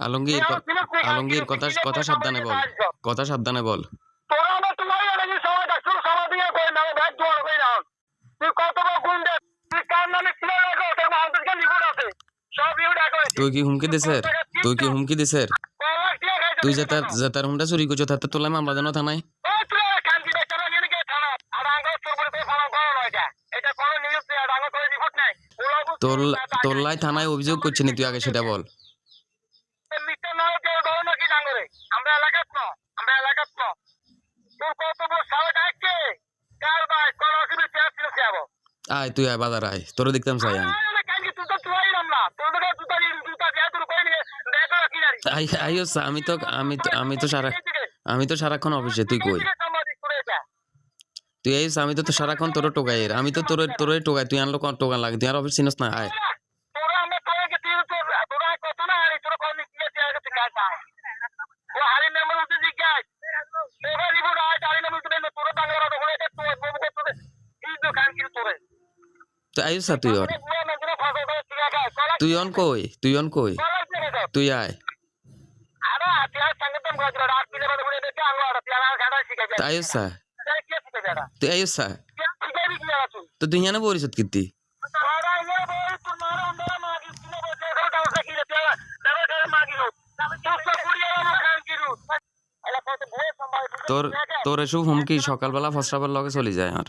আলমগীর কথা কথা সাবধানে বল। কথা সাবধানে বল। তোরা তুই তোর কি হুমকি দিছের তুই কি হুমকি দিছের তুই যে তার যে তার হুমটা চুরি করছ, তাতে তোলা মামলা দেন থানায়। তোর থানায় অভিযোগ করছিনি তুই আগে সেটা বল। আয় তুই আয় বাজার আয়। তোর দেখতাম চাই আমি। আই আইও আমি তো আমি তো আমি তো সারা আমি তো সারাক্ষণ অফিসে তুই কই? তুই আইস আমি তো সারাক্ষণ তোর টোকাই আমি তো তোর তোর টোকাই তুই আনলো কোন টোকা লাগে তুই আর অফিস চিনস না আয়। আইস সা তুই অন তুই অন কই? তুই অন কই? তুই আয়। তো তো তুই হিয়ানে বরিছত কীর্তি? তোর তোর এসব হুমকি সকালবেলা ফসরাবার লগে চলে যায় আর।